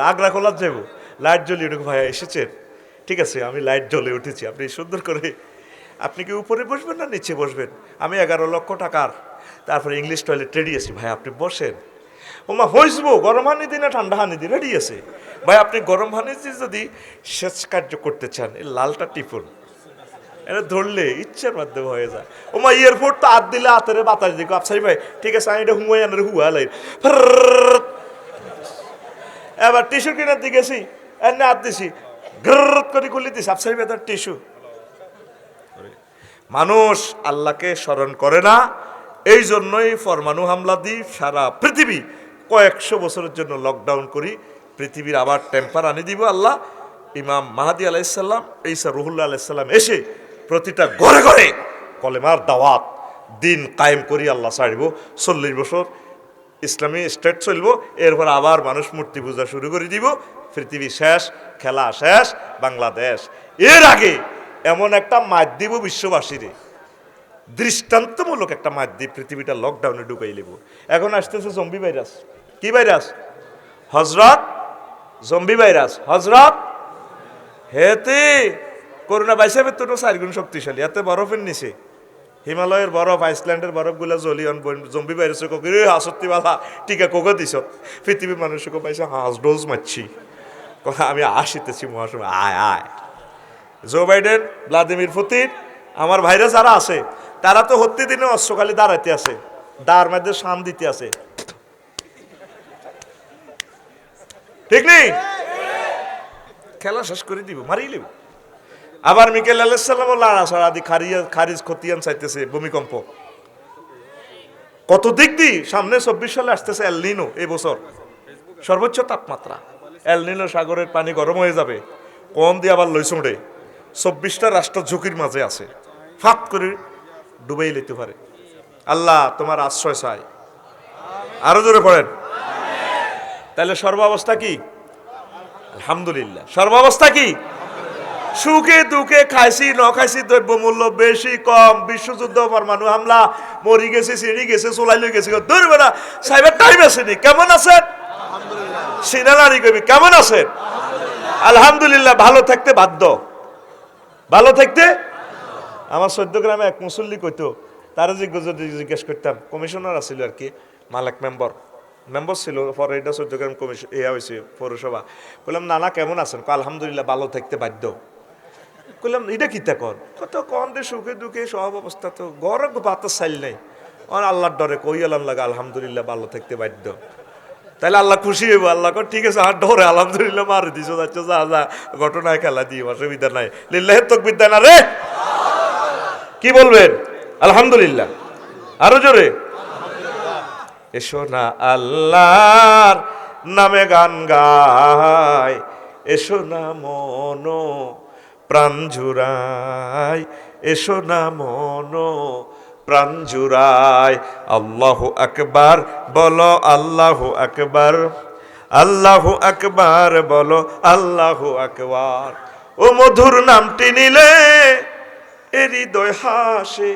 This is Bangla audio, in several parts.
আগ্রা খোলার যাব লাইট জ্বলিয়ে ওটা ভাইয়া এসেছেন ঠিক আছে, আমি লাইট জ্বলে উঠেছি, আপনি সুন্দর করে, আপনি কি উপরে বসবেন না নিচে বসবেন? আমি এগারো লক্ষ টাকার, তারপরে ইংলিশ টয়লেট রেডি আছি। ভাই আপনি বসেন। ওমা, হইসবো, গরম হানি দিই না, ঠান্ডা হানি দিই রেডি আছে। ভাই আপনি গরম হানি যদি সেচ কার্য করতে চান, এই লালটা টিপুন। এটা ধরলে ইচ্ছার মাধ্যমে হয়ে যায়। ওমা এয়ারপোর্ট তো হাত দিলে হাতের বাতাস দিকে। আপসারি ভাই, ঠিক আছে, আমি এটা হুমাই আনার হুয়া লাই এবার টিস্যু কিনার দিকে গেছি হাত দিছি। করে খুলে ভাই টিস্যু মানুষ আল্লাহকে স্মরণ করে না, এই জন্যই ফরমানু হামলা দিই, সারা পৃথিবী কয়েকশো বছরের জন্য লকডাউন করি, পৃথিবীর আবার টেম্পার আনি দিব আল্লাহ। ইমাম মাহাদি আলাইসাল্লাম ঈসা রুহুল্লাহ আলাইসাল্লাম এসে প্রতিটা ঘরে ঘরে কলেমার দাওয়াত দিন কায়েম করি আল্লাহ ছাড়িব। চল্লিশ বছর ইসলামী স্টেট চলব, এরপর আবার মানুষ মূর্তি পূজা শুরু করে দিব। পৃথিবী শেষ, খেলা শেষ, বাংলাদেশ। এর আগে এমন একটা মাত দিব বিশ্ববাসীরে। দৃষ্টান্তমূলক একটা মাত দিয়ে পৃথিবীটা লকডাউনে ঢুকাই লিব। এখন আসতেছে জম্বি ভাইরাস কি ভাইরাস হজরত জম্বি ভাইরাস হজরত? হেতে! করোনা বাইসাবের তো চার গুণ শক্তিশালী, এতে বরফের নিচে। হিমালয়ের বরফ, আইসল্যান্ডের বরফগুলা জলিয়ন জম্বি ভাইরাসে কোকে রে আসত্তি বালা, টিকা কোকে দিছ? পৃথিবীর মানুষকে পাইছে হাঁস ডোজ মারছি। কথা আমি আসিতেছি মহাসময়, আয় আয়। জো বাইডেন ভ্লাদিমির পুতিন আমার ভাইরা যারা আছে, তারা তো হত্যি দিনে অস্ত্রকালী দাঁড়াইতে আছে, দাঁড় মধ্যে সাম দিতে আছে। ঠিক নেই? খেলা শেষ করে দিব, মারিয়ে লিব আবার মিকেল আলাইসাল্লাম লাড়া সারা দি খারিয়া, খারিজ খতিয়ান চাইতেছে ভূমিকম্প। কত দিক দি সামনে চব্বিশ সালে আসতেছে এলনিনো এই বছর। সর্বোচ্চ তাপমাত্রা। এলনিনো সাগরের পানি গরম হয়ে যাবে। কম দিয়ে আবার লইসুম রে। চব্বিশটা রাষ্ট্র ঝুঁকির মাঝে আছে। ফাঁক করে ডুবেই নিতে পারে। আল্লাহ তোমার আশ্রয় চাই। আরও জোরে পড়েন। তাহলে সর্বাবস্থা কি? আলহামদুলিল্লাহ। সর্বাবস্থা কি? সুখে দুঃখে খাইছি ন খাইছি দ্রব্য মূল্য বেশি কম। বিশ্বযুদ্ধ পরমাণু হামলা মরি গেছে চিনি গেছে চলাই লই গেছে ধরবে না। সাহেবের টাইম আসেনি কেমন আছেন সিনালারি কবি কেমন আছেন আলহামদুলিল্লাহ ভালো থাকতে বাধ্য। ভালো থাকতে? আমার চোদ্দ গ্রামে এক মুসল্লি কইতো তারা জিজ্ঞেস যদি জিজ্ঞেস করতাম কমিশনার আছিল আর কি? মালাক মেম্বার মেম্বার ছিল পরে এটা গ্রাম কমিশন ইয়া হয়েছে পৌরসভা বললাম নানা কেমন আছেন? আলহামদুলিল্লাহ ভালো থাকতে বাধ্য। কইলাম, এটা কি তা কর? কত কম দে, সুখে দুঃখে, সব অবস্থা তো গরম, বাতাস চাইল নাই। আর আল্লাহর ডরে কই আলাম লাগা, আলহামদুলিল্লাহ, ভালো থাকতে বাধ্য। তাহলে আল্লাহ খুশি হইব, আল্লাহ কর ঠিক আছে, আর ডরে, আলহামদুলিল্লাহ, মারে দিছ যাচ্ছ, যা যা, ঘটনায় খেলা দিয়ে অসুবিধা নাই। লিল্লাহের তোক বিদ্যা না রে। কি বলবেন? আলহামদুলিল্লাহ। আরও জোরে। এসো না আল্লাহর নামে গান গায়, এসো না মন প্রাণ জুড়াই, এসো না মন প্রাণ জুড়াই। আল্লাহ আকবার, বলো আল্লাহ আকবার আল্লাহ আকবার, বলো আল্লাহ আকবার। ও মধুর নামটি নিলে এ হৃদয় হাসে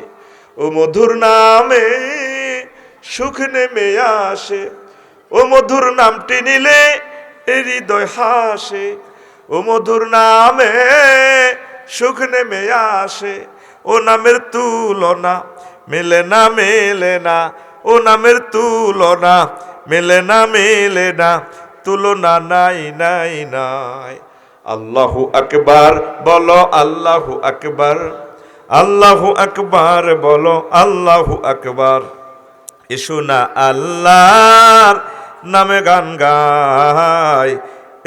ও মধুর নামে সুখ নেমে আসে, ও মধুর নামটি নিলে এ হৃদয় হাসে ও মধুর নামে সুখ নেমে আসে। ও নামের তুলনা মেলে না মেলে না। ও নামের তুলনা মেলে না মেলে না। তুলনা নাই নাই নাই। আল্লাহু আকবার বলো, আল্লাহু আকবার। আল্লাহু আকবার বলো, আল্লাহু আকবার। এসো না আল্লাহর নামে গান গায়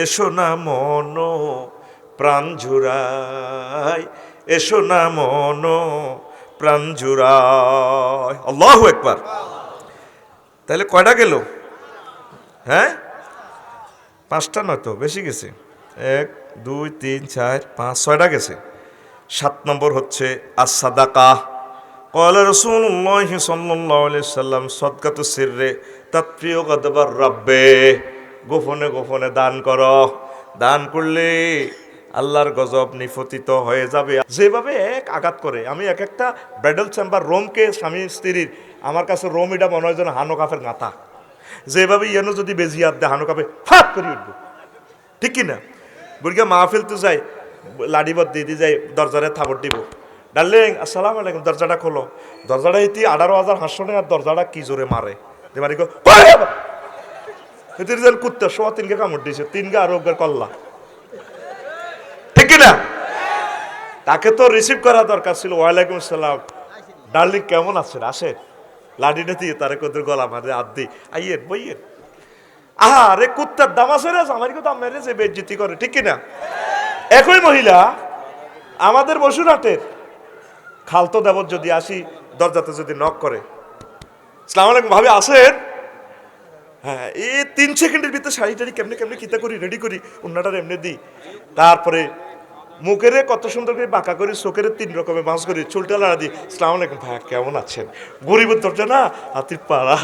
এসো না মন প্রাণ জুড়াই, এসো না মন প্রাণ জুড়াই। আল্লাহু একবার তাহলে কয়টা গেল? হ্যাঁ? পাঁচটা নয় তো, বেশি গেছে। এক, দুই, তিন, চার, পাঁচ, ছয়টা গেছে। সাত নম্বর হচ্ছে আসাদাকা কয়লা রসুল্লাহ সাল্লাহ সাল্লাম, সদকাত সিররে তার প্রিয় গদবার রব্বে। গোপনে গোপনে দান কর। দান করলে আল্লাহর গজব নিফতিত হয়ে যাবে। যেভাবে এক আঘাত করে, আমি এক একটা ব্রাইডাল চেম্বার রোমকে স্বামী স্ত্রীর, আমার কাছে রোম এটা মনে হয় যেন হানো কাফের গাঁথা যেভাবে ইয়েনো যদি বেজি হাত দেয় হানো কাপে ফাট করে উঠবে। ঠিক কি না বুড়িকে মাহফিল তো যাই লাডিবত দিয়ে দিয়ে যাই, দরজারে থাবর দিব। ডার্লিং, আসসালাম আলাইকুম, দরজাটা খোলো। দরজাটা এটি আঠারো হাজার হাঁসশো টাকার দরজাটা কি জোরে মারে? দিয়ে যেন কুত্তা, সোয়া তিনকে কামড় দিয়েছে, তিনকে আরও কল্লা ঠিক না তাকে তো রিসিভ করা দরকার ছিল। ওয়ালাইকুম আসসালাম। ডার্লিং, কেমন আছেন? আসেন। লাডিটা দিয়ে তারে কদের গলা মারে আদ দি আইয়েন, বইয়েন। আহা রে কুত্তার দাম আছে রে, আমার দাম মেরে যে বেজ্জিতি করে, ঠিক কিনা? একই মহিলা, আমাদের বসুরহাটের খালতো দেবত যদি আসি, দরজাতে যদি নক করে। সালাম আলাইকুম, ভাবে, আসেন? হ্যাঁ এই তিন সেকেন্ডের ভিতরে শাড়ি টাড়ি কেমনে কেমনে কিতা করি রেডি করি অন্যটার এমনি দিই। তারপরে মুখের কত সুন্দর করে বাঁকা করি, চোখের তিন রকমের বাঁশ করি, চুলটা লাড়া দিই। সালাম আলাইকুম, ভাইয়া, কেমন আছেন? গরিবের দরজা না, হাতির পাড়া।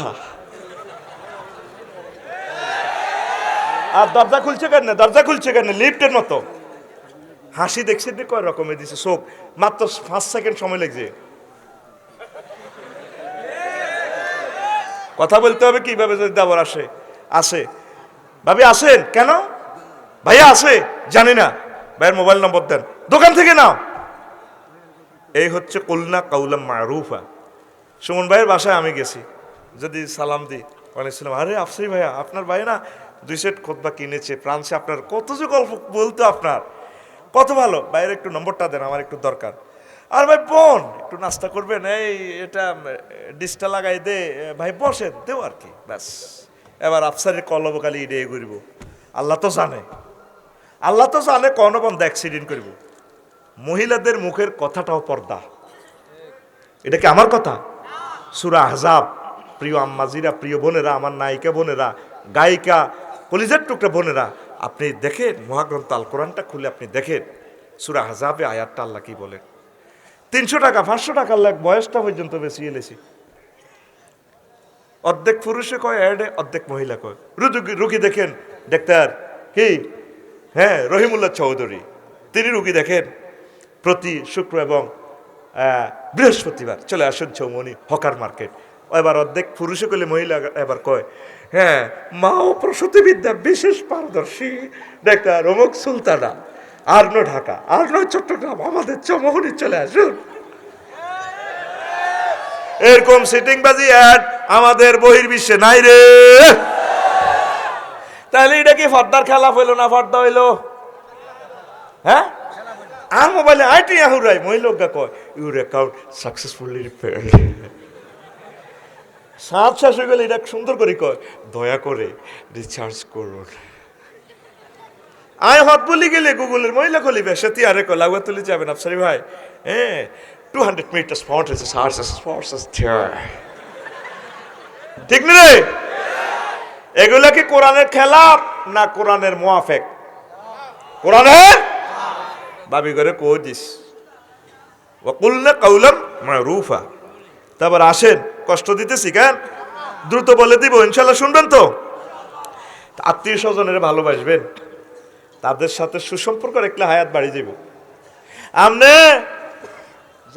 আর দরজা খুলছে কেন দরজা খুলছে কেন লিফটের মতো। হাসি দেখছে কয় রকমের দিছে, চোখ। মাত্র পাঁচ সেকেন্ড সময় লেগছে। কথা বলতে হবে কীভাবে যদি দেবর আসে আসে। ভাবি, আসেন? কেন? ভাইয়া আসে জানি না। ভাইয়ের মোবাইল নম্বর দেন। দোকান থেকে নাও। এই হচ্ছে কলনা কাউলাম মারুফা। সুমন ভাইয়ের বাসায় আমি গেছি। যদি সালাম দিই। অনেকছিলাম আরে আফসরি ভাইয়া, আপনার ভাই না দুই সেট খোদবা কিনেছে ফ্রান্সে। আপনার কত যে গল্প বলতো আপনার। কত ভালো। ভাইয়ের একটু নম্বরটা দেন, আমার একটু দরকার। আর ভাই, বোন, একটু নাস্তা করবেন, এই, এটা ডিসটা লাগাই দে। ভাই, বসেন, দেও আর কি, ব্যাস। এবার আফসারের কলবকালি ইডে করিব। আল্লাহ তো জানে। আল্লাহ তো জানে কোন বন্ধ অ্যাক্সিডেন্ট করিব। মহিলাদের মুখের কথাটাও পর্দা। এটা কি আমার কথা? সুরা আহজাব। প্রিয় আম্মাজিরা, প্রিয় বোনেরা, আমার নায়িকা বোনেরা, গায়িকা কলিজার টুকরা বোনেরা, আপনি দেখেন, মহাগ্রন্থ আল কোরআনটা খুলে আপনি দেখেন, সুরা আহজাবে আয়াতটা আল্লাহ কি বলেন? তিনশো টাকা, পাঁচশো টাকার লাখ বয়সটা পর্যন্ত বেশি এলেছি অর্ধেক পুরুষে কয়, অ্যাডে অর্ধেক মহিলা কয়। রুগী রুগী দেখেন, ডাক্তার, কি? হ্যাঁ রহিমুল্লাহ চৌধুরী। তিনি রুগী দেখেন প্রতি শুক্র এবং বৃহস্পতিবার। চলে আসেন চৌমনি হকার মার্কেট। এবার অর্ধেক পুরুষে করলে মহিলা এবার কয় হ্যাঁ মা ও প্রসূতি বিদ্যা বিশেষ পারদর্শী। ডাক্তার অমুক সুলতানা। আর্ন ঢাকা। আর্ন চট্টগ্রাম, আমাদের চৌমনি চলে আসুন। এরকম সিটিং বাজি অ্যাড আমাদের বহির্বিশ্বে নাই রে। তাহলে এটা কি ফর্দার খেলা হইল না ফর্দা হইল? হ্যাঁ? আর মোবাইলে আইটি আহুরাই মহিলোকা কয় ইউর অ্যাকাউন্ট সাকসেসফুলি রিপেয়ার্ড সাত শেষ হয়ে গেলে এটা সুন্দর করে কয়, দয়া করে রিচার্জ করুন। আয় হত বলি গেলে গুগলের মহিলা কলিবে সেটি আরে কয় লাগবে তুলি যাবেন আফসারি ভাই। হ্যাঁ two hundred metre spot is সার্স স্পোর্টস ঠিক না রে? এগুলা কি কোরআনের খেলা না কোরআনের মোয়াফেক কোরআনের? বাবি করে কই দিস? ওকুলনা কাউলাম মারুফা। তারপর আসেন, কষ্ট দিতেছি কেন? দ্রুত বলে দিব, ইনশাল্লাহ শুনবেন তো আত্মীয় স্বজনের ভালোবাসবেন। তাদের সাথে সুসম্পর্ক রাখলে হায়াত বাড়ি যাব আমনে